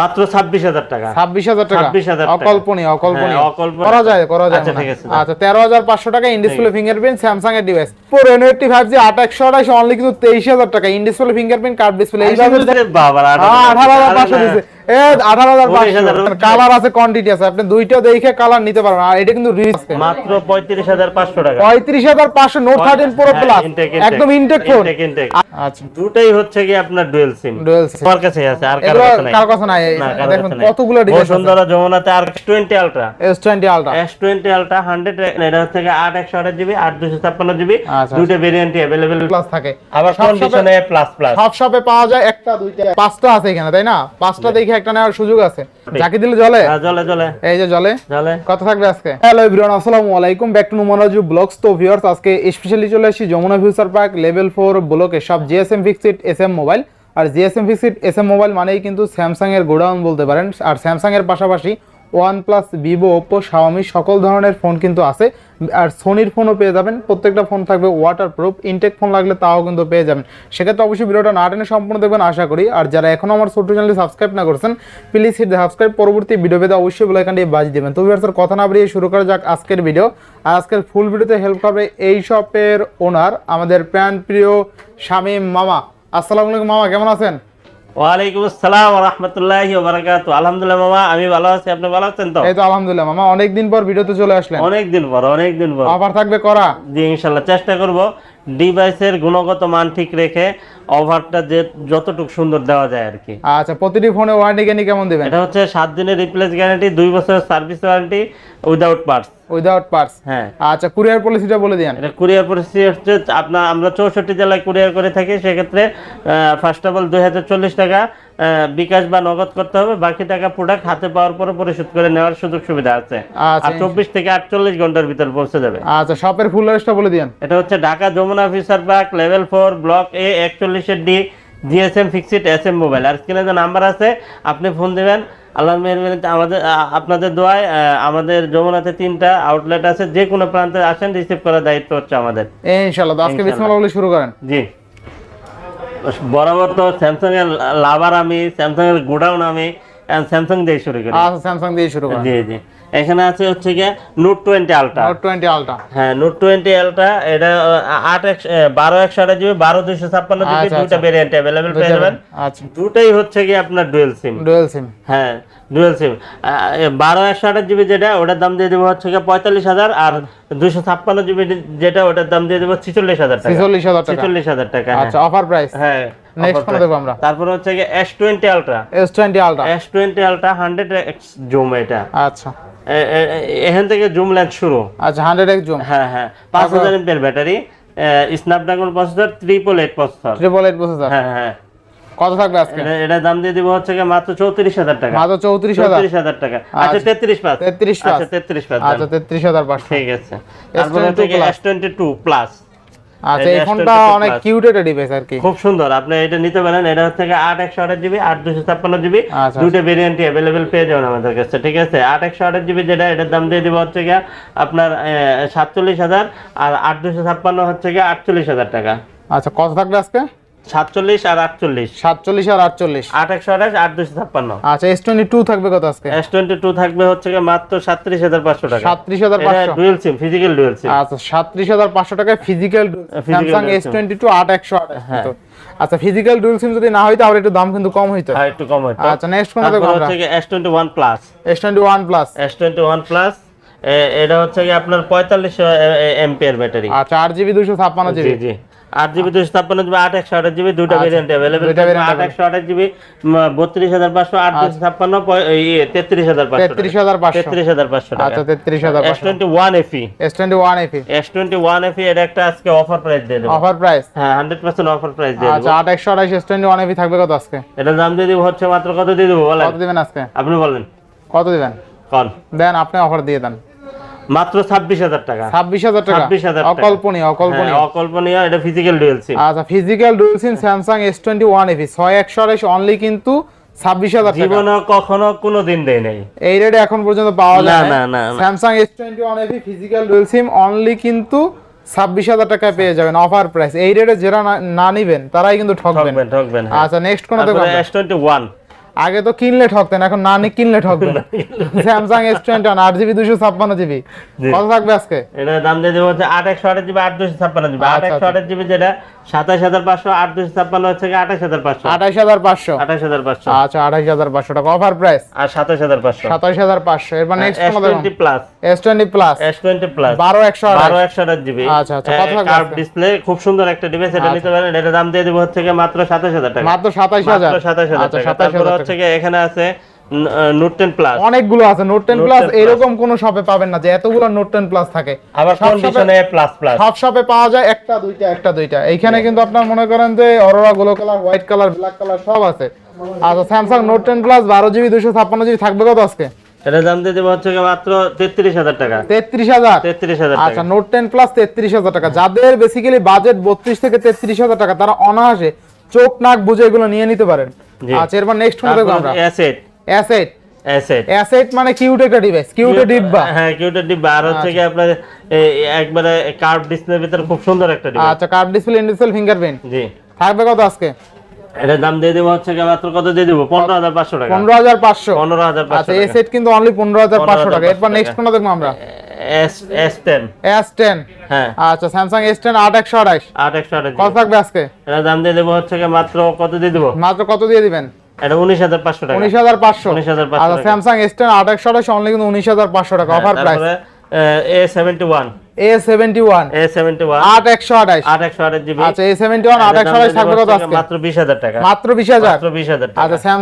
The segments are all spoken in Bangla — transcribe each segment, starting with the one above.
মাত্র ছাব্বিশ হাজার টাকা। ছাব্বিশ হাজার টাকা? 26,000 টাকা। অকল্পনীয় অকল্পনীয়। হ্যাঁ, অকল্পনীয়। করা যায় করা যায় আচ্ছা, ঠিক আছে, আচ্ছা তেরো হাজার পাঁচশো টাকা ইনডিসপ্লে ফিঙ্গারপ্রিন্ট স্যামসাং এর ডিভাইস পুরো আট একশো আঠাশ অনলি কিন্তু তেইশ হাজার টাকা। ইনডিসপ্লে ফিঙ্গারপ্রিন্ট কার্ড ডিসপ্লে এইভাবে বাবা আঠারো হাজার পাঁচশো দিচ্ছে এ আঠারো হাজার পাঁচশো। 19,000 কালার আছে কোয়ান্টিটি আছে। আপনি দুইটা দেখে কালার নিতে পারবেন। আর এটা কিন্তু মাত্র পঁয়ত্রিশ হাজার পাঁচশো টাকা। পঁয়ত্রিশ হাজার পাঁচশো Note thirteen Pro plus intake, intake, একদম ইনটেক ফোন intake, intake। আচ্ছা। দুটাই হচ্ছে কি আপনার ডুয়েল সিম ডুয়েল সিম আমার কাছে আছে আর কারও কাছে নাই। কারও কাছে নাই। দেখুন কতগুলো ডিভাইস বসুন্ধরা যমুনাতে আর twenty Ultra S twenty Ultra S twenty Ultra hundred এটা হচ্ছে গিয়ে আট একশো আঠাশ জিবি আট দুশো ছাপ্পান্ন জিবি দুটো ভেরিয়েন্টই অ্যাভেলেবেল প্লাস থাকে। আবার কন্ডিশনে প্লাস প্লাস সব শপে পাওয়া যায় একটা দুইটা। পাঁচটা আছে এখানে তাই না? পাঁচটা দেখে একটা নেওয়ার সুযোগ আছে। দিলে জলে? হ্যাঁ জলে জলে। এই যে জলে? জলে। কত থাকবে আজকে? হ্যালো এভরিওয়ান আসসালামু আলাইকুম। ব্যাক টু নুমানাজু ব্লগস তো ভিউয়ার্স আজকে স্পেশালি চলে আসি Jamuna future park level four ব্লকে সব জিএসএম ফিক্সড এসএম মোবাইল আর জিএসএম ফিক্সড এসএম মোবাইল মানেই কিন্তু স্যামসাং এর গোডাউন বলতে পারেন। আর স্যামসাং এর পাশাপাশি one plus Vivo Oppo Xiaomi সকল ধরনের ফোন কিন্তু আছে। আর সোনির ফোনও পেয়ে যাবেন। প্রত্যেকটা ফোন থাকবে ওয়াটার প্রুফ ইনটেক ফোন লাগলে তাও কিন্তু পেয়ে যাবেন। সেক্ষেত্রে অবশ্যই ভিডিওটা না টেনে সম্পূর্ণ দেখবেন, আশা করি। আর যারা এখনও আমার ছোট্ট চ্যানেলটি সাবস্ক্রাইব না করছেন প্লিজ হিট সাবস্ক্রাইব পরবর্তী ভিডিও পেতে অবশ্যই বেলাইকানটি বাজ দিবেন। তো ভিউয়ার্স কথা না বেরিয়ে শুরু করা যাক আজকের ভিডিও আর আজকের ফুল ভিডিওতে হেল্প করবে এই শপের ওনার আমাদের প্রাণ প্রিয় শামীম মামা। আসসালামু আলাইকুম মামা, কেমন আছেন? ওয়ালাইকুম আসসালাম রহমতুল্লাহি বারাকাতু। আলহামদুলিল্লাহ মামা আমি ভালো আছি। আপনি ভালো আছেন তো? এই তো আলহামদুলিল্লাহ মামা অনেকদিন পর ভিডিওতে চলে আসলেন। অনেক দিন পর অনেক দিন পর। অফার থাকবে করা? জি ইনশাল্লাহ চেষ্টা করব। ডিভাইসের গুণগত মান ঠিক রেখে অফারটা যে যতটুকু সুন্দর দেওয়া যায় আর কি। আচ্ছা প্রতিটি ফোনে ওয়ারেন্টি গ্যারান্টি কেমন দিবেন? এটা হচ্ছে সাত দিনের রিপ্লেস গ্যারান্টি দুই বছরের service warranty without parts without parts হ্যাঁ। আচ্ছা কুরিয়ার পলিসিটা বলে দিন এটা কুরিয়ার পরিস্থিতি হচ্ছে আপনার আমরা চৌষট্টি জেলায় কুরিয়ার করে থাকি সেক্ষেত্রে ফার্স্ট অফ অল দুই হাজার চল্লিশ টাকা বিকাশ বা নগদ করতে হবে বাকি টাকা প্রোডাক্ট হাতে পাওয়ার পরে পরিশোধ করে নেওয়ার সুযোগ সুবিধা আছে। আচ্ছা আর চব্বিশ থেকে আটচল্লিশ ঘণ্টার ভিতর পৌঁছে যাবে। আচ্ছা শপের ফুল অ্যাড্রেসটা বলে দিন এটা হচ্ছে Dhaka Jamuna future park level four block A একচল্লিশের D GSM fixed S M mobile আর স্ক্রিনে যে নাম্বার আছে আপনি ফোন দেবেন আল্লাহর মেহরবানিতে আমাদের আপনাদের দোয়ায় আমাদের যমুনাতে তিনটা আউটলেট আছে যে কোনো প্রান্তে আসেন রিসিভ করার দায়িত্ব হচ্ছে আমাদের। ইনশাআল্লাহ আজকে বিসমিল্লাহ বলে শুরু করেন। জি। বরাবর তো স্যামসাং এর লাভার আমি স্যামসাং এর গোডাউন আমি স্যামসাং দিয়ে শুরু করি। আচ্ছা স্যামসাং দিয়ে শুরু করেন। জি জি। এখানে আছে হচ্ছে গিয়ে Note twenty Ultra Note twenty Ultra হ্যাঁ নোট টোয়েন্টি এলটা এটা আট একশো বারো একশো আঠাশ জিবি বারো দুইশো ছাপ্পান্ন জিবি আচ্ছা। ভেরিয়েন্ট অ্যাভেলেবেল পেয়ে যাবেন। আচ্ছা। দুটাই হচ্ছে কি আপনার ডুয়েল সিম ডুয়েল সিম হ্যাঁ ডুয়েল সিম বারো একশো আঠাশ জিবি যেটা ওটার দাম দিয়ে দেবো হচ্ছে গিয়ে পঁয়তাল্লিশ হাজার আর দুইশো ছাপ্পান্ন জিবি যেটা ওটার দাম দিয়ে দেবো ছিচল্লিশ হাজার টাকা। ছিচল্লিশ হাজার টাকা। ছিচল্লিশ হাজার টাকা হ্যাঁ। আচ্ছা অফার প্রাইস হ্যাঁ। নেক্সট offer কোন আমরা। তারপরে হচ্ছে S twenty Ultra S twenty Ultra hundred X zoom এটা। আচ্ছা। এখান থেকে জুম লেন্স শুরু। আচ্ছা হান্ড্রেড এক্স জুম হ্যাঁ হ্যাঁ। পাঁচ হাজার battery Snapdragon processor triple eight processor triple eight processor হ্যাঁ হ্যাঁ। কত থাকবে আজকে? এটা দাম দিয়ে দিব হচ্ছে মাত্র চৌত্রিশ হাজার টাকা। মাত্র চৌত্রিশ হাজার। চৌত্রিশ হাজার টাকা। আচ্ছা তেত্রিশ পাঁচ। তেত্রিশ পাঁচ। আচ্ছা তেত্রিশ পাঁচ আচ্ছা তেত্রিশ হাজার পাঁচশো। ঠিক আছে। তারপরে হচ্ছে S22 S twenty two plus আচ্ছা এই ফোনটা অনেক কিউট একটা ডিভাইস আর কি। খুব সুন্দর। আপনি এটা নিতে পারেন। এটা হচ্ছে গিয়ে আট একশো আঠাশ জিবি আচ্ছা, দুটো ভেরিয়েন্ট অ্যাভেলেবেল পেয়ে যাবেন আমাদের কাছে ঠিক আছে? আট একশো আঠাশ জিবি যেটা এটার দাম দিয়ে দিব হচ্ছে গিয়ে আপনার সাতচল্লিশ হাজার আর আট দুশো ছাপ্পান্ন হচ্ছে গিয়ে আটচল্লিশ হাজার টাকা। আচ্ছা কত থাকবে আজকে? সাতচল্লিশ আর আটচল্লিশ। সাতচল্লিশ আর আটচল্লিশ। আট একশো আঠাশ আট দুশো ছাপ্পান্ন। আচ্ছা এস টোয়েন্টি টু থাকবে কত আজকে? এস টোয়েন্টি টু থাকবে হচ্ছে মাত্র সাতত্রিশ হাজার পাঁচশো টাকা। সাতত্রিশ হাজার পাঁচশো। Dual SIM physical dual SIM আচ্ছা সাতত্রিশ হাজার পাঁচশো টাকায় physical Samsung dual S twenty two আট একশো আঠাশ কিন্তু। আচ্ছা ফিজিক্যাল ডুয়েল সিম যদি না হইতো তাহলে একটু দাম কিন্তু কম হইতো। হ্যাঁ একটু কম হইতো। আচ্ছা নেক্সট কোন দেখো আমরা? হচ্ছে গিয়ে S twenty one plus S twenty one plus S twenty one plus এটা হচ্ছে গিয়ে আপনার পঁয়তাল্লিশ এমপিয়ার ব্যাটারি। আচ্ছা আট জিবি দুশো ছাপ্পান্ন জি জিবি। জি। আট জিবি দুশো ছাপ্পান্ন জিবি আট একশো আঠাশ জিবি দুটো ভেরিয়েন্ট অ্যাভেলেবেল আট একশো আঠাশ জিবি বত্রিশ হাজার পাঁচশো আট দুশো ছাপ্পান্ন তেত্রিশ হাজার পাঁচশো তেত্রিশ হাজার পাঁচশো। তেত্রিশ হাজার পাঁচশো টাকা। আচ্ছা তেত্রিশ হাজার S twenty one FE S twenty one FE S twenty one FE এটা একটা আজকে অফার প্রাইস দিয়ে দেবো। অফার প্রাইস হ্যাঁ হান্ড্রেড পার্সেন্ট অফার প্রাইস দিয়ে আচ্ছা আট একশো আঠাশ এস টোয়েন্টি ওয়ান এফি থাকবে কত আজকে? দাম দিয়ে দিব হচ্ছে মাত্র কত দিয়ে দেবো বলেন? কত দিবেন আজকে? আপনি বলেন। কত দিবেন? কন? দেন আপনি অফার দিয়ে দেন। মাত্র ছাব্বিশ হাজার টাকা। ছাব্বিশ হাজার টাকা? 26,000 টাকা। অকল্পনীয় অকল্পনীয় হ্যাঁ, অকল্পনীয়। এটা ফিজিক্যাল ডুয়েল সিম আচ্ছা physical dual SIM Samsung S twenty one FE ছয় একশো আঠাশ অনলি কিন্তু ছাব্বিশ হাজার টাকা। জীবনে কখনো কোনো দিন দেয় নাই। এই রেটে এখন পর্যন্ত পাওয়া যায় না, না। Samsung S twenty one FE physical dual SIM only কিন্তু ছাব্বিশ হাজার টাকায় পেয়ে যাবেন অফার প্রাইস এই রেটে যারা না- নিবেন তারাই কিন্তু ঠকবেন। ঠকবেন ঠকবেন আচ্ছা নেক্সট কোন এস টোয়েন্টি ওয়ান আগে তো কিনলে ঠকতেন এখন না নি। কিনলে ঠকবেন স্যামসাং এস টোয়েন্টি ওয়ান আট জিবি দুশো ছাপ্পান্ন জিবি। কত থাকবে আজকে? এটা দাম দিয়ে দেবো হচ্ছে আট একশো আট জিবি আট দুশো ছাপ্পান্ন জিবি আট আচ্ছা, একশো আট জিবি যেটা সাতাশ হাজার পাঁচশো আট দুশো ছাপ্পান্ন হচ্ছে আঠাশ হাজার পাঁচশো। আঠাশ হাজার পাঁচশো। আঠাশ হাজার পাঁচশো। আচ্ছা আঠাশ হাজার পাঁচশো। টাকা অফার প্রাইস আর সাতাশ হাজার পাঁচশো। সাতাশ হাজার পাঁচশো। এরপর next twenty plus S twenty plus S twenty plus বারো একশো বারো একশো আঠাশ জিবি আচ্ছা, আচ্ছা, ডিসপ্লে খুব সুন্দর একটা ডিভাইস এটা নিতে পারেন। এটা দাম দিয়ে দেবো হচ্ছে মাত্র সাতাশ হাজার টাকা। মাত্র সাতাশ হাজার। সাতাশ হাজার টাকা। সাতাশ হাজার হচ্ছে এখানে আছে নোট টেন প্লাস অনেকগুলো আছে নোট টেন Note প্লাস এরকম কোন শপে পাবেন না যে এতগুলো নোট টেন প্লাস থাকে। আবার কন্ডিশনে প্লাস প্লাস সব শপে পাওয়া যায় একটা দুইটা একটা দুইটা। এইখানে কিন্তু আপনার মনে করেন যে অরোরা গুলো colour white colour black colour সব আছে। আচ্ছা Samsung Note ten plus GB GB থাকবে কত আজকে? এটা দাম দেবো হচ্ছে মাত্র তেত্রিশ হাজার টাকা। তেত্রিশ হাজার? তেত্রিশ হাজার আচ্ছা নোট টেন প্লাস তেত্রিশ হাজার টাকা। যাদের বেসিক্যালি বাজেট বত্রিশ থেকে তেত্রিশ হাজার টাকা তারা অনায়াসে চোখ নাক বুঝে এগুলো নিয়ে নিতে পারেন। আচ্ছা এরপর নেক্সট ফোন দেখব আমরা। অ্যাসেট অ্যাসেট অ্যাসেট অ্যাসেট মানে কিউট একটা ডিভাইস কিউটে ডিব্বা। হ্যাঁ কিউটের ডিব্বা। আর হচ্ছে আচ্ছা। কি আপনার একবারে কার্ভ ডিসপ্লের ভিতরে খুব সুন্দর একটা ডিব্বা আচ্ছা curve display in display fingerprint জি। থাকবে কত আজকে? এটার দাম দিয়ে দেবো হচ্ছে মাত্র কত দিয়ে দেবো? পনেরো হাজার পাঁচশো টাকা। পনেরো হাজার পাঁচশো। পনেরো হাজার আচ্ছা পাঁচশো এই সেট কিন্তু অনলি পনেরো হাজার পাঁচশো টাকা। এরপর নেক্সট কোনটা দেখব আমরা? হ্যাঁ। আচ্ছা স্যামসাং এস টেন আট একশো আঠাশ আট একশো আঠাশ কত থাকবে আজকে? এটার দাম দিয়ে দেবো হচ্ছে মাত্র কত দিয়ে দেবো? মাত্র কত দিয়ে দিবেন? এটা উনিশ হাজার পাঁচশো টাকা উনিশ হাজার পাঁচশো 19,500 আচ্ছা টাকা। স্যামসাং এস টেন আট একশো আঠাশ অনলি কিন্তু উনিশ হাজার পাঁচশো টাকা অফার প্রাইস তারপরে A seventy one A seventy one A seventy one আট একশো আঠাশ আট একশো আঠাশ জিবি আচ্ছা এ সেভেন্টি ওয়ান আট একশো আঠাশ থাকবে কত আজকে মাত্র বিশ হাজার টাকা মাত্র বিশ হাজার মাত্র বিশ হাজার আচ্ছা টাকা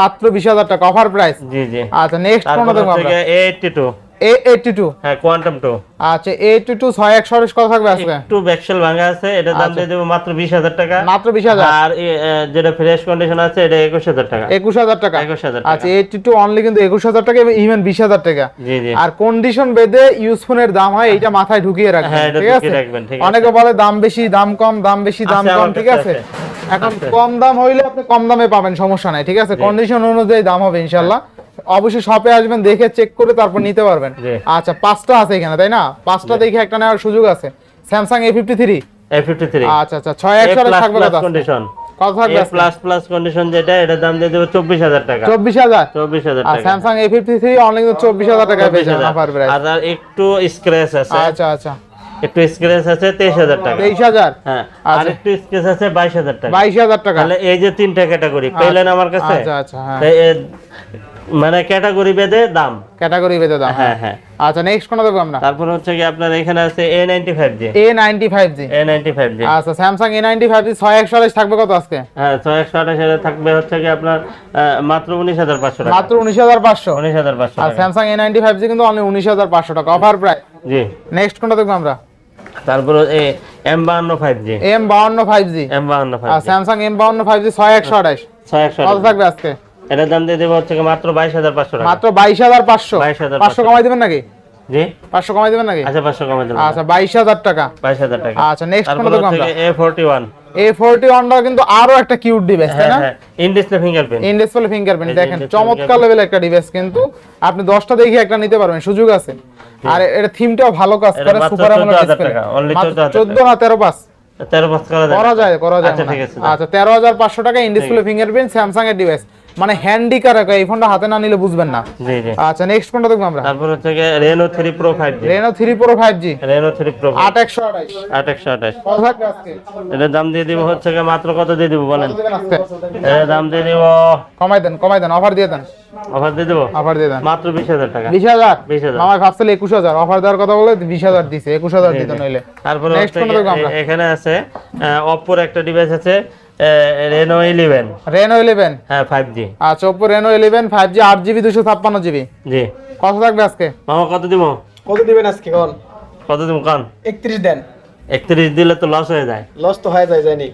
মাত্র বিশ হাজার টাকা অফার প্রাইস জি জি আচ্ছা নেক্সট তারপর দেখব আমরা হ্যাঁ কোয়ান্টাম আচ্ছা এ এইটটি টু ছয় একশো আঠাশ কত থাকবে আজকে? একটু ব্যাকসেল ভাঙা আছে এটার দাম দিয়ে দেবো মাত্র বিশ হাজার টাকা। মাত্র বিশ হাজার? আর এ- এ, যেটা ফ্রেশ কন্ডিশন আছে এটা একুশ হাজার টাকা। একুশ হাজার টাকা? একুশ হাজার আচ্ছা টাকা এইটটি টু অনলি কিন্তু একুশ হাজার টাকা এবং ইভেন বিশ হাজার টাকা। জি জি। আর কন্ডিশন বেদে ইউজফোনের দাম হয় এইটা মাথায় ঢুকিয়ে রাখবেন হ্যাঁ, ঠিক আছে? ঢুকিয়ে রাখবেন, ঠিক আছে। অনেকে বলে দাম বেশি দাম কম দাম বেশি দাম কম ঠিক আছে? এখন কম দাম হইলে আপনি কম দামে পাবেন সমস্যা নাই ঠিক আছে? কন্ডিশন অনুযায়ী দাম হবে ইনশাল্লাহ অবশ্যই শপে আসবেন দেখে চেক করে তারপর নিতে পারবেন। আচ্ছা পাঁচটা আছে এখানে তাই না? পাঁচটা দেখে একটা নেওয়ার সুযোগ আছে। Samsung A fifty three A fifty three আচ্ছা আচ্ছা ছয় একশো থাকবে কন্ডিশন কত থাকবে এ প্লাস প্লাস কন্ডিশন যেটা এটার দাম দিয়ে দেবো চব্বিশ হাজার টাকা। চব্বিশ হাজার? চব্বিশ হাজার টাকা। স্যামসাং এ ফিফটি থ্রি চব্বিশ হাজার টাকায় পেয়ে যাবেন 24,000 অফার প্রাইস আর আর একটু স্ক্র্যাচ আছে। আচ্ছা আচ্ছা। একটু স্ক্র্যাচ আছে তেইশ হাজার টাকা। তেইশ হাজার? হ্যাঁ আর আচ্ছা। একটু স্ক্র্যাচ আছে বাইশ হাজার টাকা। বাইশ হাজার টাকা। তাহলে এই যে তিনটা ক্যাটাগরি পেলেন আমার কাছে? আচ্ছা আচ্ছা হ্যাঁ। মানে ক্যাটাগরি বেঁধে দাম। ক্যাটাগরি বেঁধে দাম। হ্যাঁ হ্যাঁ। আচ্ছা নেক্সট কোনটা দেখব আমরা? তারপর হচ্ছে কি আপনার এখানে আছে A ninety five G A ninety five G A ninety five G আচ্ছা ছয় একশো আঠাশ থাকবে কত আজকে? হ্যাঁ ছয় একশো আঠাশ হাজার থাকবে হচ্ছে কি আপনার মাত্র উনিশ হাজার পাঁচশো টাকা। মাত্র উনিশ হাজার পাঁচশো? উনিশ হাজার পাঁচশো আর ফাইভ জি কিন্তু অনলি উনিশ হাজার পাঁচশো টাকা অফার প্রাইস জি। নেক্সট কোনটা দেখব আমরা? তারপর এ এম বাহান্ন ফাইভ জি এম বাউন্ন ফাইভ জি এম বাহান্ন ফাইভ আর ছয় একশো আঠাশ একশো কত থাকবে আজকে? এটার দাম দিয়ে দেবো হচ্ছে মাত্র বাইশ হাজার পাঁচশো টাকা। মাত্র বাইশ হাজার পাঁচশো। 22,500 পাঁচশো কমাই দেবেন নাকি? জি। পাঁচশো কমাই দেবেন নাকি? আচ্ছা পাঁচশো কমে দিলাম। আচ্ছা বাইশ হাজার টাকা। বাইশ হাজার টাকা। আচ্ছা নেক্সট ওয়ানটা কিন্তু আরও একটা কিউট ডিভাইস তাই হ্যাঁ না? হ্যাঁ in display fingerprint in display fingerprint এই দেখেন চমৎকার লেভেল একটা ডিভাইস কিন্তু। আপনি দশটা দেখে একটা নিতে পারবেন সুযোগ আছে। আর এটা থিমটাও ভালো কাজ করে সুপার 14,000 ডিসপ্লে 14,000 চোদ্দ না তেরো পাঁচ। তেরো পাঁচ করা যায়। করা যায় করা যায় আচ্ছা ঠিক আছে আচ্ছা তেরো হাজার পাঁচশো টাকা ইন ডিসপ্লে ফিঙ্গারপ্রিন্ট স্যামসাং এর ডিভাইস মানে হ্যান্ডি কারাকা এই ফোনটা হাতে না নিলে বুঝবেন না। জি জি। আচ্ছা নেক্সট ফোনটা দেখব আমরা। তারপর হচ্ছে three Pro five G Reno three Pro আট একশো আঠাইশ আট একশো আঠাশ। কত থাকবে আজকে? এটার দাম দিয়ে দিব হচ্ছে মাত্র কত দিয়ে দিব বলেন? এটার দাম দিয়ে দিব কমাই দেন কমাই দেন অফার দিয়ে দেন। অফার দিয়ে দেবো? অফার দিয়ে দেন। মাত্র বিশ হাজার টাকা। বিশ হাজার? 20,000 মামাই ভাবছিল একুশ হাজার। অফার দেওয়ার কথা বলে বিশ হাজার দিছে একুশ হাজার দিত নইলে। তারপরে? এখানে আছে অপ্পোর একটা ডিভাইস আছে রেনো ইলেভেন রেনো ইলেভেন হ্যাঁ ফাইভ জি আচ্ছা Oppo Reno eleven five G আট জিবি দুশো ছাপ্পান্ন জিবি জি। কত থাকবে আজকে? মামা কত দিব? কত দিবেন আজকে কন? কত দিব কান? একত্রিশ দেন। একত্রিশ দিলে তো লস হয়ে যায়। লস তো হয়ে যায় জানি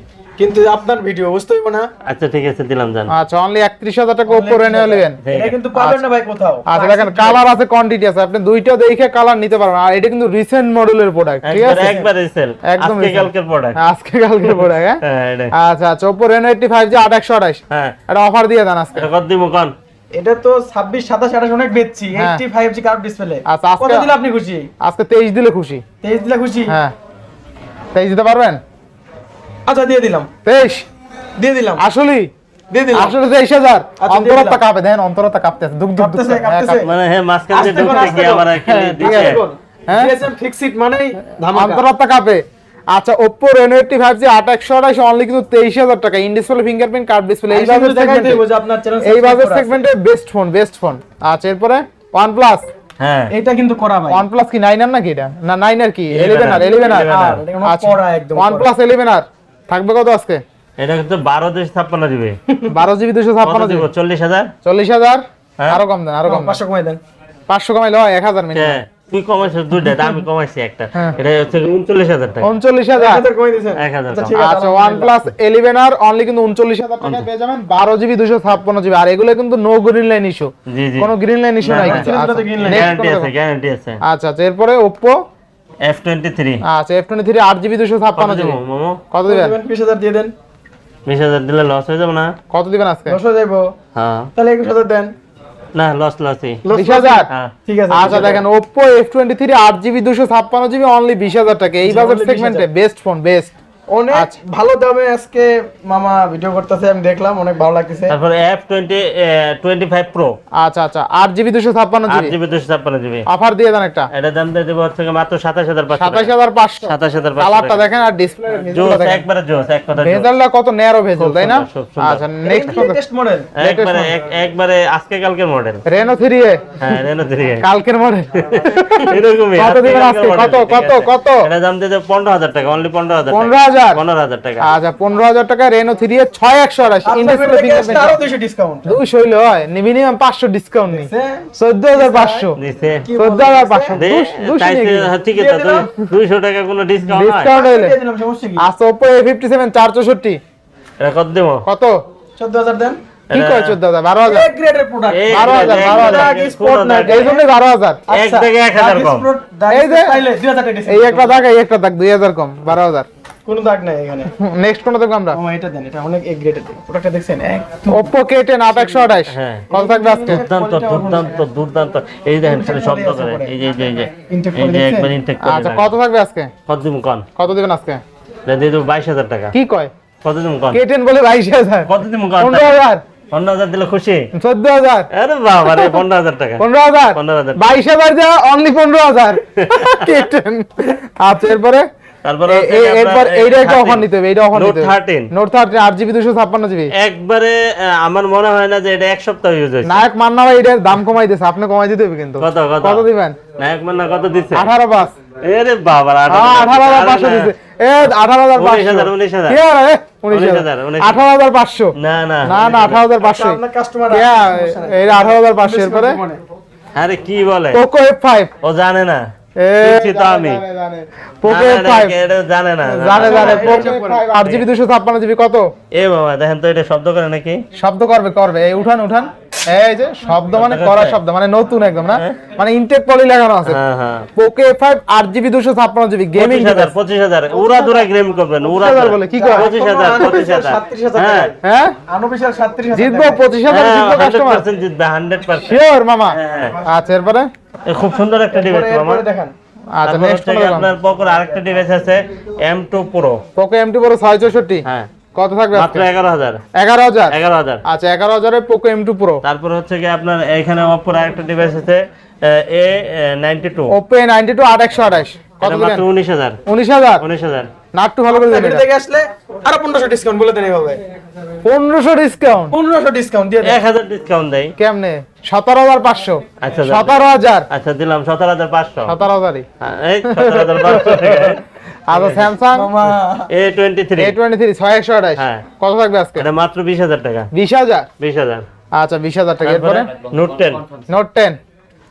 কিন্তু আপনার ভিডিও বুঝতে হইব না? আচ্ছা ঠিক আছে দিলাম জান। আচ্ছা অনলি একত্রিশ হাজার টাকা ওপো রেনো ইলেভেন এটা কিন্তু পাবেন না ভাই কোথাও। আচ্ছা দেখেন কালার আছে কোয়ান্টিটি আছে। আপনি দুইটা দেখে কালার নিতে পারবেন। আর এটা কিন্তু রিসেন্ট মডেলের প্রোডাক্ট ঠিক আছে? একবার সেল একদম আজকে কালকের প্রোডাক্ট আজকে কালকে প্রোডাক্ট হ্যাঁ? হ্যাঁ এটাই। আচ্ছা আচ্ছা এইটটি ফাইভ জি আট আঠাশ। হ্যাঁ। এটা অফার দিয়ে দেন আজকে। এটা কত দিব কান? এটা তো ছাব্বিশ সাতাশ আঠাশ অনেক বেচছি। হ্যাঁ। Eighty five G curve display আচ্ছা, আজকে- কত দিলে আপনি খুশি? আজকে তেইশ দিলে খুশি। তেইশ দিলে খুশি? হ্যাঁ। তেইশ দিতে পারবেন? আচ্ছা দিয়ে দিলাম। তেইশ দিয়ে দিলাম। আসলেই দিয়ে দিলাম। আসলে তেইশ হাজার আচ্ছা, অন্তরতা কাঁপে দেখেন অন্তরতা কাঁপতেছে দুঃখ দুঃখ। মানে হ্যাঁ মাঝখান ঢুকতে গিয়ে আবার হ্যাঁ। হ্যাঁ? ফিক্সড অন্তরতা কাঁপে। আচ্ছা অনলি কিন্তু টাকা in display fingerprint curved display এই আইসা বাজেট কিন্তু দেখাই সেগমেন্টে দেবো যে আপনার চ্যানেল এই বাজেট সেগমেন্টে বেস্ট ফোন বেস্ট ফোন আচ্ছা এরপরে ওয়ানপ্লাস হ্যাঁ। এটা কিন্তু করা ভাই। কি আর নাকি এটা? না নাইন আর কি? 11 আর ইলেভেন আর 11 আর, আচ্ছা আর থাকবে কত আজকে? এটা কিন্তু বারো দেশ ছাপ্পান্ন দিবে। বারো জিবি দুশো ছাপ্পান্ন দিব। চল্লিশ হাজার? চল্লিশ হাজার? হ্যাঁ। আরও কম দেন আরও কম পাঁচশো কমাই দেন। পাঁচশো কমাইলে হয় এক হাজার মিনিট হ্যাঁ, তুই দুইটা কমাইছি একটা। হ্যাঁ। এটা হচ্ছে উনচল্লিশ হাজার টাকা। কমাই আচ্ছা ওয়ান প্লাস ইলেভেন আর অনলি কিন্তু পেয়ে যাবেন বারো জিবি দুশো ছাপ্পান্ন জিবি। আর এগুলো কিন্তু নো গ্রিন লাইন ইস্যু কোনো গ্রিন লাইন ইস্যু নাই গ্যারান্টি আছে গ্যারান্টি আছে। আচ্ছা আচ্ছা এরপরে ওপো F23 আচ্ছা F23 8GB 256 দেব মামু? কত দিবেন? 20000 দিয়ে দেন। 20000 দিলে লস হয়ে যাবে না? কত দিবেন আজকে? লস হয়ে যাবে হ্যাঁ। তাহলে 20000 দেন। না লস লসই 20000 ঠিক আছে আচ্ছা দেখেন Oppo F23 8GB 256GB only 20000 টাকা। এই বাজার সেগমেন্টে বেস্ট ফোন বেস্ট অনেক আচ্ছা। ভালো দামে আজকে মামা ভিডিও করতেছে আমি দেখলাম অনেক ভালো লাগতেছে। তারপরে F twenty twenty five Pro আচ্ছা আচ্ছা। আট জিবি দুশো ছাপ্পান্ন জিবি? জিবি দুশো ছাপ্পান্ন জিবি। অফার দিয়ে দেন একটা। এটা দাম দিয়ে দেবো হচ্ছে মাত্র সাতাশ হাজার পাঁচশো সাতাশ হাজার পাঁচশো। সাতাশ হাজার কালারটা দেখেন আর ডিসপ্লে একবারে জোস এক কথা ভেজালটা কত ন্যারো ভেজাল তাই না? সুন্দর, খুব সুন্দর। আচ্ছা নেক্সট লেটেস্ট মডেল একবারে একবারে আজকে কালকের মডেল রেনো থ্রি এ হ্যাঁ রেনো থ্রি কালকের মডেল এরকমই কত দিবেন আজকে? কত, কত, কত? এটা দাম দিয়ে দেবো পনেরো হাজার টাকা অনলি পনেরো হাজার পনেরো হাজার। পনেরো হাজার টাকা। আচ্ছা পনেরো হাজার টাকা রেনো থ্রি এ ছয় একশো আড়াইশো। ডিসকাউন্ট হইলে হয় মিনিমাম পাঁচশো ডিসকাউন্ট নেই। চোদ্দ হাজার পাঁচশো। চোদ্দ হাজার। দুইশো টাকা কোনো ডিসকাউন্ট ডিসকাউন্ট হইলে। দিলাম সমস্যা কি? আচ্ছা ওপো এ ফিফটি সেভেন চার চৌষট্টি কত দেবো? কত? চোদ্দ হাজার দেন। কি কয় চোদ্দ হাজার? বারো হাজার। বারো হাজার, বারো হাজার। এই বারো হাজার। এই যে- এই একটা দাগ এই একটা দাগ দুই হাজার কম বারো হাজার। কোনো দাগ নাই এখানে। নেক্সট কোনটা দেখব আমরা? এটা দেন এটা অনেক এক গ্রেডের প্রোডাক্টটা দেখছেন? এক ওপো কে টেন আট একশো হ্যাঁ। কত থাকবে আজকে? দুর্দান্ত দুর্দান্ত দুর্দান্ত। এই দেখেন খালি শব্দ করে এই যে এই যে এই যে। Intake এই করে যে দেখছেন? একবার ইনটেক করে আচ্ছা কত থাকবে আজকে? কত দিব কন কত দিবেন আজকে? এটা দিয়ে দেবো বাইশ হাজার টাকা। কি কয়? কত দিব কন বলে বাইশ হাজার। কত দিব কন পনেরো হাজার। পনেরো হাজার দিলে খুশি? চোদ্দ হাজার। আরে বাবা রে পনেরো হাজার টাকা। পনেরো হাজার। পনেরো হাজার বাইশ হাজার যা অনলি পনেরো হাজার। কে আচ্ছা এরপরে? তারপরে এ- এ- এইটা একটা অফার নিতে হবে এইটা অফার নিতে হবে। থার্টিন নোট থার্টিন আট জিবি দুশো ছাপ্পান্ন জিবি। একবারে আমার মনে হয় না যে এটা এক সপ্তাহ ইউজ হয়েছে। নায়ক মান্না ভাই এটার দাম কমাই দিয়েছে আপনি কমাই দিতে হবে কিন্তু। কত কত? কত দিবেন? নায়ক মান্না কত দিচ্ছে আঠারো পাঁচ। আরে বাবা দিছে। এ কি আর এ, না না। না না আঠারো হাজার পাঁচশো। আপনার কাস্টমার এই আঠারো হাজার পাঁচশো আরে কি বলে? পোকো ও জানে না। করে। কত? এ বাবা দেখেন তো এটা শব্দ করে নাকি? শব্দ করবে করবে। এই উঠান উঠান। এই যে শব্দ মানে করা শব্দ মানে নতুন একদম না? মানে ইনটেক পলি লাগানো আছে। হ্যাঁ হ্যাঁ। পোকো এফ ফাইভ আট জিবি দুশো ছাপ্পান্ন জিবি গেমিং পঁচিশ হাজার পঁচিশ হাজার। উড়া দুরা গেম করবেন উড়া দুরা। বলে, কি হাজার পঁচিশ হাজার। হ্যাঁ। হ্যাঁ? আনঅফিসিয়াল সাতত্রিশ জিতবো টাকা। পঁচিশ হাজার জিতবো কাস্টমার জিতবে হান্ড্রেড পার্সেন্ট শিওর মামা। হ্যাঁ। আচ্ছা এরপরে? খুব সুন্দর একটা ডিভাইস মামা দেখান। আচ্ছা নেক্সট আপনার পকের আরেকটা ডিভাইস আছে এম টু প্রো পোকো এমটি বড় ছয় হ্যাঁ। কত থাকবে মাত্র আজকে? এগারো হাজার। এগারো হাজার? এগারো হাজার। আচ্ছা এগারো হাজারের পোকো এম টু প্রো তারপর হচ্ছে কি আপনার এখানে অপর আরেকটা ডিভাইস আছে A ninety two Oppo A ninety two আট একশো আঠাশ। কত দিবেন মাত্র উনিশ হাজার। উনিশ হাজার? উনিশ হাজার। নাট্টু ভালো করে দেন থেকে আসলে আরও পনেরোশো ডিসকাউন্ট বলে দেন এইভাবে। পনেরোশো ডিসকাউন্ট পনেরোশো ডিসকাউন্ট দিয়ে দেন। এক হাজার ডিসকাউন্ট দেয়। কেমনে? সতেরো হাজার পাঁচশো। আচ্ছা যাবে। সতেরো হাজার। আচ্ছা দিলাম সতেরো হাজার পাঁচশো। সতেরো হাজারই। হ্যাঁ, এই সতেরো হাজার পাঁচশো আচ্ছা স্যামসাং মামা A twenty three A twenty three ছয় একশো আঠাশ। হ্যাঁ। কত থাকবে আজকে? এটা মাত্র বিশ হাজার টাকা। বিশ হাজার? বিশ হাজার। আচ্ছা বিশ হাজার টাকা। এরপরে? নোট টেন নোট টেন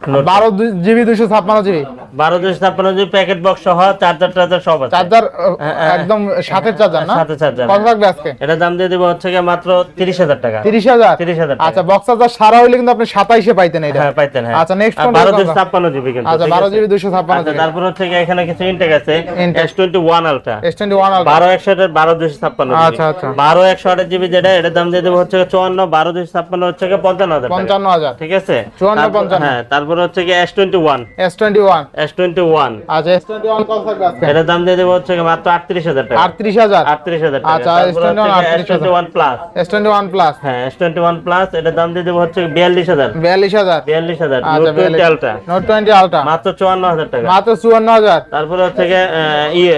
বারো জিবি দুশো ছাপ্পান্ন জিবি? বারো দুশো ছাপ্পান্ন জিবি প্যাকেট বক্স সহ চার্জার টার্জার সব আছে। চার্জার হ্যাঁ, হ্যাঁ। একদম সাথে চার্জার না? সাথে চার্জার কত থাকবে আজকে? এটা দাম দিয়ে দেবো হচ্ছে গিয়ে মাত্র তিরিশ হাজার টাকা। তিরিশ হাজার? তিরিশ হাজার। আচ্ছা বক্স চার্জার সারা হইলে কিন্তু আপনি সাতাইশে পাইতেন এটা। হ্যাঁ পাইতেন হ্যাঁ। আচ্ছা, কোনটা বারো দুশো ছাপ্পান্ন জিবি কিন্তু আচ্ছা বারো? জিবি দুশো ছাপ্পান্ন আচ্ছা জিবি। তারপর হচ্ছে গিয়ে এখানে কিছু ইনটেক আছে। Intake। S twenty one Ultra S twenty one বারো একশো আটের বারো দুশো ছাপ্পান্ন আচ্ছা, আচ্ছা। বারো একশো আটের জিবি যেটা এটার দাম দিয়ে দেবো হচ্ছে চুয়ান্ন বারো দুশো ছাপ্পান্ন হচ্ছে পঞ্চান্ন হাজার পঞ্চান্ন হাজার। ঠিক আছে? চুয়ান্ন, পঞ্চান্ন। হ্যাঁ তারপরে হচ্ছে S twenty one S twenty one আচ্ছা এস টোয়েন্টি ওয়ান কত থাকবে আজকে? এটার দাম দিয়ে দেবো হচ্ছে মাত্র আটত্রিশ হাজার টাকা। আটত্রিশ হাজার? আটত্রিশ হাজার টাকা। আচ্ছা, তারপরে S21 S 38,000 twenty one plus S twenty one plus হ্যাঁ এস টোয়েন্টি ওয়ান প্লাস এটার দাম দিয়ে দেবো হচ্ছে বিয়াল্লিশ হাজার। বিয়াল্লিশ হাজার। বিয়াল্লিশ হাজার। আচ্ছা twenty Ultra Note twenty Ultra মাত্র চুয়ান্ন হাজার টাকা। মাত্র চুয়ান্ন হাজার। তারপরে হচ্ছে আহ, ইয়ে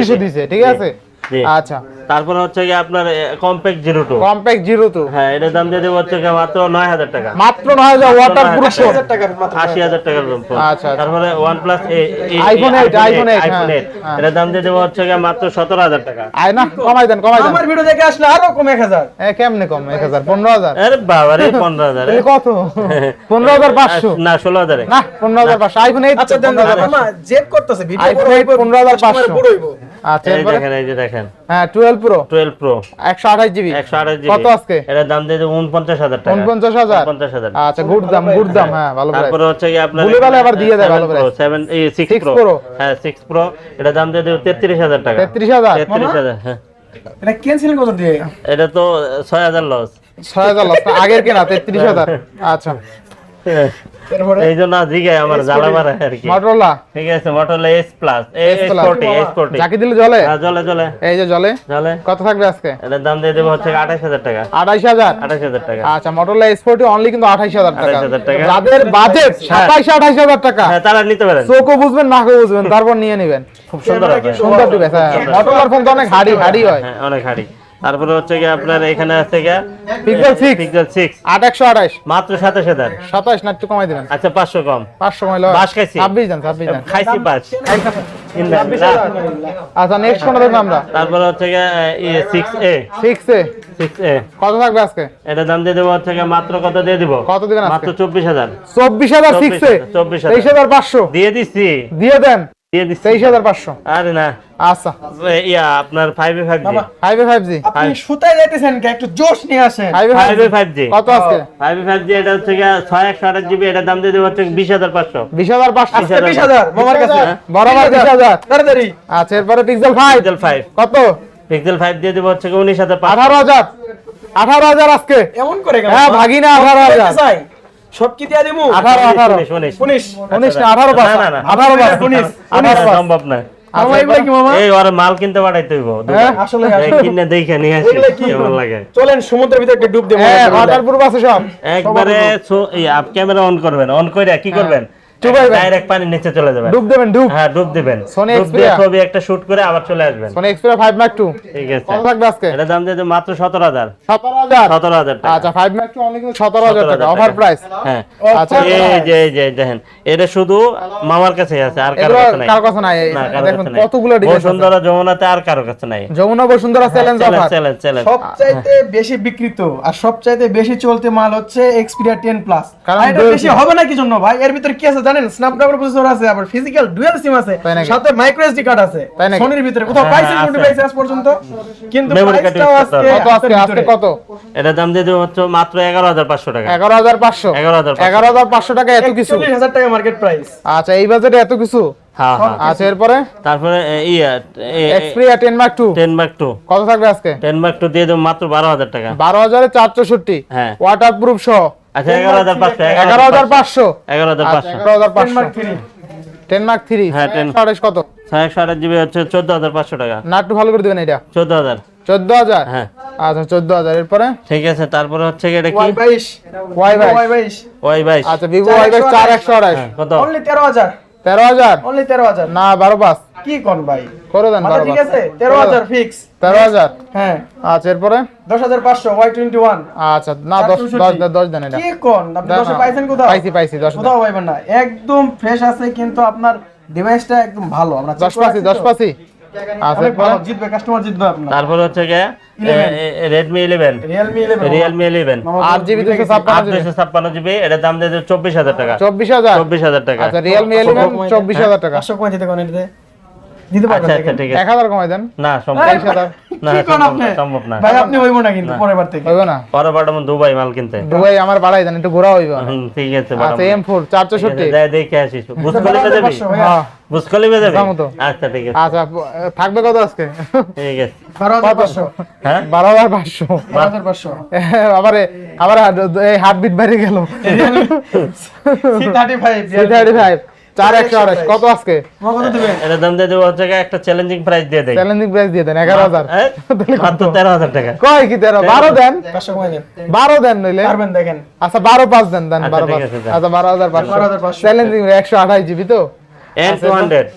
বত্রিশে দিছে ঠিক আছে? আচ্ছা। তারপরে হচ্ছে কি আপনার হ্যাঁ দাম দিয়ে হচ্ছে মাত্র নয় হাজার টাকা। মাত্র নয় হাজার ওয়াটার প্রুফ টাকার আচ্ছা, আচ্ছা তারপরে ওয়ান প্লাস আইফোন আইফোন দাম দিয়ে হচ্ছে মাত্র সতেরো হাজার টাকা। আয় না কমাই দেন কমাই দেন। আমার ভিডিও দেখে আসলে আরও কম কেমনে কম? পনেরো হাজার? আরে বাবা রে কত? পাঁচশো। না ষোলো হাজারে। পনেরো হাজার পাঁচশো। করতেছে ভিডিও পনেরো হাজার আচ্ছা এই দেখেন এই যে দেখেন। হ্যাঁ টুয়েলভ প্রো টুয়েলভ প্রো একশো আঠাশ জিবি একশো আঠাশ কত আজকে? এটার দাম দিয়ে দেবো উনপঞ্চাশ হাজার টাকা। উনপঞ্চাশ হাজার? উনপঞ্চাশ হাজার। আচ্ছা গুড দাম গুড দাম। হ্যাঁ। ভালো প্রাইস তারপরে হচ্ছে কি আপনার ভুলে গেলে আবার দিয়ে দেয় ভালো price। সেভেন এই 6 প্রো হ্যাঁ সিক্স প্রো এটার দাম দিয়ে দেবো তেত্রিশ হাজার টাকা। তেত্রিশ হাজার? তেত্রিশ হাজার হ্যাঁ। এটা ক্যান্সেল কত দিয়ে? এটা তো ছয় হাজার লস ছয় হাজার লস আগের কেনা তেত্রিশ হাজার। আচ্ছা। তারপরে এই জন্য আমার জ্বালা মারা আর কি। মটোরোলা ঠিক আছে Motorola S plus S. Forty S forty Zaki দিলে জলে? হ্যাঁ এই যে কত থাকবে আজকে? এটার দাম দিয়ে দেবো হচ্ছে আঠাশ হাজার টাকা। আঠাইশ হাজার? আঠাশ হাজার টাকা। আচ্ছা মটোরোলা এসপোর্টি অনলি কিন্তু আঠাইশ হাজার টাকা। 28,000 টাকা। যাদের বাজেট সাতাইশ আঠাইশ হাজার টাকা। হ্যাঁ তারা নিতে পারেন। চোখও বুঝবেন নাকও বুঝবেন তারপর নিয়ে নেবেন। খুব সুন্দর সুন্দর ডিভাইস হ্যাঁ। মটোরোলার ফোন তো অনেক হাড়ি হাড়ি হয় হ্যাঁ। অনেক হাড়ি। তারপরে হচ্ছে কি আপনার এখানে আছে গিয়া Pixel 6 পিক্সেল সিক্স আট একশো আঠাইশ মাত্র সাতাশ হাজার। সাতাইশ না একটু কমাই দিবেন। আচ্ছা পাঁচশো কম। পাঁচশো মহিলা বাস খাইছি। ছাব্বিশ দেন ছাব্বিশ দেন। খাইছি পাঁচ আচ্ছা নেক্সট কোনটা দেখব আমরা? তারপরে হচ্ছে সিক্স এ সিক্স এ কত থাকবে আজকে? এটা দাম দিয়ে দেবো হচ্ছে গিয়ে মাত্র কত দিয়ে দিব? কত দিবেন মাত্র আজকে চব্বিশ হাজার। চব্বিশ হাজার সিক্স এ চব্বিশ হাজার। তেইশ হাজার পাঁচশো। দিয়ে দিচ্ছি। দিয়ে দেন। দিয়ে দিচ্ছি। তেইশ হাজার পাঁচশো। আরে না। আচ্ছা। ইয়া আপনার five A five G. Five A five G. আপনি সুতায় যাইতেছেন কে? একটু জোশ নিয়ে আসেন। Five A five G. কত আজকে? ফাইভ এ ফাইভ জি এটা হচ্ছে ছয় একশো আঠাশ জিবি এটার দাম দিয়ে দেবো হচ্ছে বিশ হাজার পাঁচশো। বিশ হাজার পাঁচশো। বিশ হাজার। মামার কাছে। বরাবর বিশ হাজার। তাড়াতাড়ি আচ্ছা এরপরে পিক্সেল ফাইভ পিক্সেল ফাইভ কত? পিক্সেল ফাইভ দিয়ে দেবো হচ্ছে উনিশ হাজার আঠারো হাজার। আঠারো হাজার আজকে। এমন করে কেন? হ্যাঁ, ভাগি আঠারো হাজার। সব কি দিয়ে দিমু? আঠারো আঠারো। উনিশ উনিশ উনিশ উনিশ না 18 পাস। না, না, না। আঠারো পাঁচ উনিশ, আঠারো সম্ভব না। এগুলা কি মামা? এই ওর মাল কিনতে পাঠাইতে হইব হ্যাঁ? আসলে কিনে দেখে নিয়ে আসি কেমন লাগে। চলেন সমুদ্রের ভিতরে একটা ডুব দেব। হ্যাঁ আছে সব। একবারে এই আপ ক্যামেরা অন করবেন অন করে কি করবেন? চুবাইবেন। ডাইরেক্ট পানির নিচে চলে যাবেন। ডুব দেবেন ডুব। হ্যাঁ ডুব দিবেন। Sony ডুব ছবি একটা শুট করে আবার চলে আসবেন। Sony Xperia five mark two ঠিক আছে। কত থাকবে আজকে? এটা দাম দিয়ে মাত্র সতেরো হাজার। সতেরো হাজার? সতেরো হাজার টাকা। আচ্ছা ফাইভ ম্যাক টু অনলি কিন্তু সতেরো হাজার 17,000 টাকা। অফার প্রাইস হ্যাঁ। আচ্ছা এই যে এই যে দেখেন। এটা শুধু মামার কাছে আছে আর কারও কাছে নাই। কার কাছে নাই। এই না কারও দেখুন কতগুলো ডিজাইন বসুন্ধরা যমুনাতে আর কারও কাছে নাই। Jamuna Bashundhara challenge challenge offer challenge challenge সবচাইতে বেশি বিক্রিত আর সবচাইতে বেশি চলতে মাল হচ্ছে এক্সপিরিয়া 10 প্লাস কারণ কারণ এটা বেশি হবে না কি জন্য ভাই? এর ভিতরে কি আছে? জানেন স্ন্যাপড্রাগন প্রসেসর আছে আবার ফিজিক্যাল ডুয়াল সিম আছে সাথে মাইক্রো এসডি কার্ড আছে সোনির ভিতরে। কোথাও পাইছেন কোন ডিভাইস আজ পর্যন্ত কিন্তু মেমরি কার্ড প্রাইসটাও আজকে কত আজকে? আজকে কত? এটা দাম দিয়ে দেব হচ্ছে মাত্র এগারো হাজার পাঁচশো টাকা। এগারো হাজার পাঁচশো? 11,500 এগারো হাজার পাঁচশো টাকা এত কিছু? চল্লিশ হাজার টাকা মার্কেট প্রাইস আচ্ছা এই বাজেটে এত কিছু? আচ্ছা এরপরে? তারপরে এ, ইয়া Xperia ten mark two ten mark two কত থাকবে আজকে? টেন মার্ক টু দিয়ে দেবো মাত্র বারো হাজার টাকা। বারো হাজারে চার হ্যাঁ। ওয়াটার প্রুফ সহ। আচ্ছা এগারো হাজার পাঁচশো এগারো হাজার পাঁচশো। এগারো হাজার আচ্ছা পাঁচশো। এগারো হাজার পাঁচশো। Mark three ten mark three হ্যাঁ, 10 আঠাশ কত? ছয় একশো আঠাশ জিবি হচ্ছে চোদ্দ হাজার পাঁচশো টাকা। না একটু ভালো করে দিবেন এটা চোদ্দ হাজার। চোদ্দ হাজার? হ্যাঁ। আচ্ছা চোদ্দ হাজার। এরপরে? ঠিক আছে তারপরে হচ্ছে কি এটা কি? আচ্ছা ভিভো ওয়াই ভাই চার একশো আঠাশ হ্যাঁ, কত? অনলি তেরো হাজার? অনলি তেরো হাজার। না বারো পাঁচ। কি কোন ভাই? করে দেন বারো ঠিক আছে? তেরো হাজার ফিক্স তেরো হাজার? হ্যাঁ। আচ্ছা এরপরে? দশ হাজার পাঁচশো ওয়াই টোয়েন্টি ওয়ান আচ্ছা না দশ দশ দশ দেন এটা। কি কোন? আপনি দশে পাইছেন কোথাও? পাইছি পাইছি দশ। কোথাও পাইবেন না। একদম ফ্রেশ আছে কিন্তু আপনার ডিভাইসটা একদম ভালো। আমরা দশ পাশি দশ তো। আচ্ছা, অনেক ভালো এরপরে? জিতবে কাস্টমার জিতবে আপনার। তারপর হচ্ছে গিয়ে রেডমি ইলেভেন রিয়েলমি ইলেভেন আট জিবি দুশো ছাপ্পান্ন জিবি এটার দাম দিয়ে চব্বিশ হাজার টাকা। চব্বিশ হাজার। চব্বিশ হাজার টাকা। আচ্ছা রিয়েলমি ইলেভেন চব্বিশ হাজার টাকা। দিতে পারবেন আচ্ছা, আচ্ছা ঠিক আছে। 1000 কমাই দেন। না সম্ভব না সম্ভব না ভাই আপনি না কিন্তু পরের বার থেকে। না। পরের বার আমি দুবাই মাল কিনতে। দুবাই আমার বাড়াই দেন একটু ঘোরা ঠিক আছে আচ্ছা 460 দেখে আচ্ছা, হ্যাঁ আচ্ছা ঠিক আছে। আচ্ছা থাকবে কত আজকে? ঠিক আছে। 12500 হ্যাঁ? 12500 12500 আবার এই হার্টবিট বাইরে গেল। 335 335 চার একশো আঠাশ কত আজকে? কত দাম দিয়ে দেবো হচ্ছে একটা চ্যালেঞ্জিং প্রাইস দিয়ে দেয় চ্যালেঞ্জিং প্রাইস দিয়ে দেন এগারো হাজার? মাত্র তেরো হাজার টাকা। কয় কি তেরো? বারো দেন। বারো দেন নইলে। পারবেন দেখেন। আচ্ছা বারো পাঁচ দেন দেন আচ্ছা, বারো পাঁচ। আচ্ছা বারো হাজার পাঁচশো। চ্যালেঞ্জিং একশো আঠাশ জিবি তো? N two? Hundred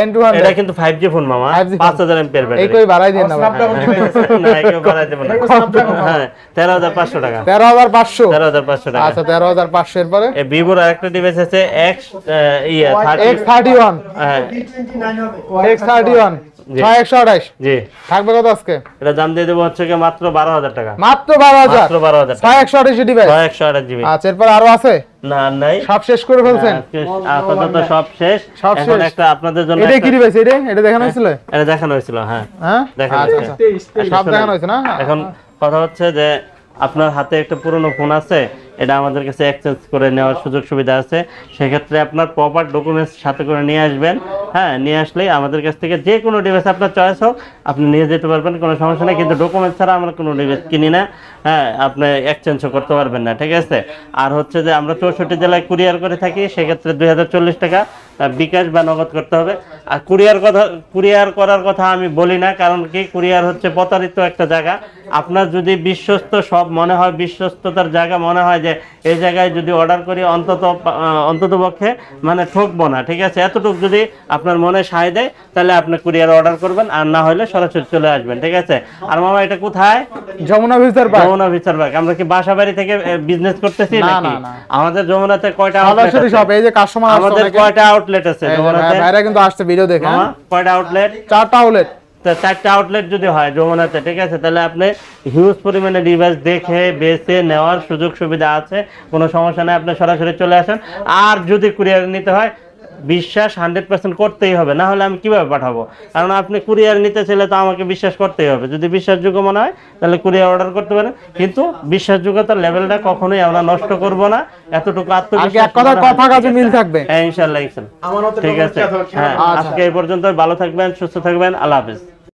N two এটা কিন্তু ফাইভ জি ফোন মামা। 5G phone। পাঁচ হাজার এমপিয়ার এই ব্যাটারি কই বাড়াই দেন না একেও বাড়াই দেবো না। হ্যাঁ তেরো হাজার পাঁচশো টাকা। তেরো হাজার পাঁচশো? তেরো হাজার পাঁচশো টাকা। আচ্ছা তেরো হাজার পাঁচশো এই ভিভোর আরেকটা ডিভাইস আছে এক্স ইয়ে এক্স থার্টি ওয়ান হ্যাঁ। X thirty one G. ছয় একশো আঠাশ। জি। থাকবে কত আজকে? এটা দাম দিয়ে দেবো হচ্ছে মাত্র বারো হাজার টাকা। মাত্র বারো হাজার। মাত্র বারো হাজার টাকা। ছয় একশো আঠাশ ডিভাইস ছয় একশো আঠাশ জিবি। আচ্ছা এরপর আরও আছে? না নাই। সব শেষ করে ফেলছেন? আপাতত সব শেষ। সব শেষ। একটা আপনাদের জন্য এটা কি ডিভাইস এটা? এটা দেখানো হয়েছিল? এটা দেখানো হয়েছিল হ্যাঁ। হ্যাঁ? দেখানো আচ্ছা আচ্ছা। সব দেখানো হয়েছে না? এখন কথা হচ্ছে যে আপনার হাতে একটা পুরনো ফোন আছে। এটা আমাদের কাছে এক্সচেঞ্জ করে নেওয়ার সুযোগ সুবিধা আছে। সেক্ষেত্রে আপনার প্রপার ডকুমেন্টস সাথে করে নিয়ে আসবেন। হ্যাঁ নিয়ে আসলেই আমাদের কাছ থেকে যে কোনো ডিভাইস আপনার চয়েস হোক, আপনি নিয়ে যেতে পারবেন, কোনো সমস্যা নেই। কিন্তু ডকুমেন্টস ছাড়া আমরা কোনো ডিভাইস কিনি না। হ্যাঁ আপনি এক্সচেঞ্জও করতে পারবেন না, ঠিক আছে? আর হচ্ছে যে আমরা চৌষট্টি জেলায় কুরিয়ার করে থাকি, সেক্ষেত্রে দুই হাজার চল্লিশ টাকা। বিকাশ বা নগদ করতে হবে। আর কুরিয়ার কথা কুরিয়ার করার কথা আমি বলি না কারণ কি? কুরিয়ার হচ্ছে প্রতারিত একটা জায়গা। আপনার যদি বিশ্বস্ত সব মনে হয় বিশ্বস্ততার জায়গা মনে হয় যে এই জায়গায় যদি অর্ডার করি অন্তত অন্তত পক্ষে মানে ঠকবো না ঠিক আছে? এতটুকু যদি আপনার মনে সায় দেয় তাহলে আপনি কুরিয়ার অর্ডার করবেন আর না হলে সরাসরি চলে আসবেন ঠিক আছে? আর মামা এটা কোথায়? যমুনা ভিউচার পার্ক যমুনা বিচার পার্ক আমরা কি বাসা বাড়ি থেকে বিজনেস করতেছি নাকি। আমাদের যমুনাতে কয়টা outlet সরাসরি সব এই যে কাস্টমার আমাদের কয়টা আউটলেট আছে ভাইরা কিন্তু আসছে ভিডিও দেখে হ্যাঁ? কয়টা আউটলেট চারটা আউটলেট তো চারটা আউটলেট যদি হয় যমুনাতে ঠিক আছে? তাহলে আপনি হিউজ পরিমাণে ডিভাইস দেখে বেছে নেওয়ার সুযোগ সুবিধা আছে। কোনো সমস্যা নেই আপনি সরাসরি চলে আসেন। আর যদি কুরিয়ার নিতে হয় বিশ্বাস হান্ড্রেড পার্সেন্ট করতেই হবে। না হলে আমি কীভাবে পাঠাবো? কারণ আপনি কুরিয়ার নিতে চাইলে তো আমাকে বিশ্বাস করতেই হবে। যদি বিশ্বাসযোগ্য মনে হয় তাহলে কুরিয়ার অর্ডার করতে পারেন। কিন্তু বিশ্বাসযোগ্যতার লেভেলটা কখনোই আমরা নষ্ট করব না। এতটুকু আত্মবিশ্বাস কথা কথা কাজে মিল থাকবে। হ্যাঁ ঠিক আছে। হ্যাঁ। আজকে এই পর্যন্ত ভালো থাকবেন সুস্থ থাকবেন। আল্লাহ হাফিজ।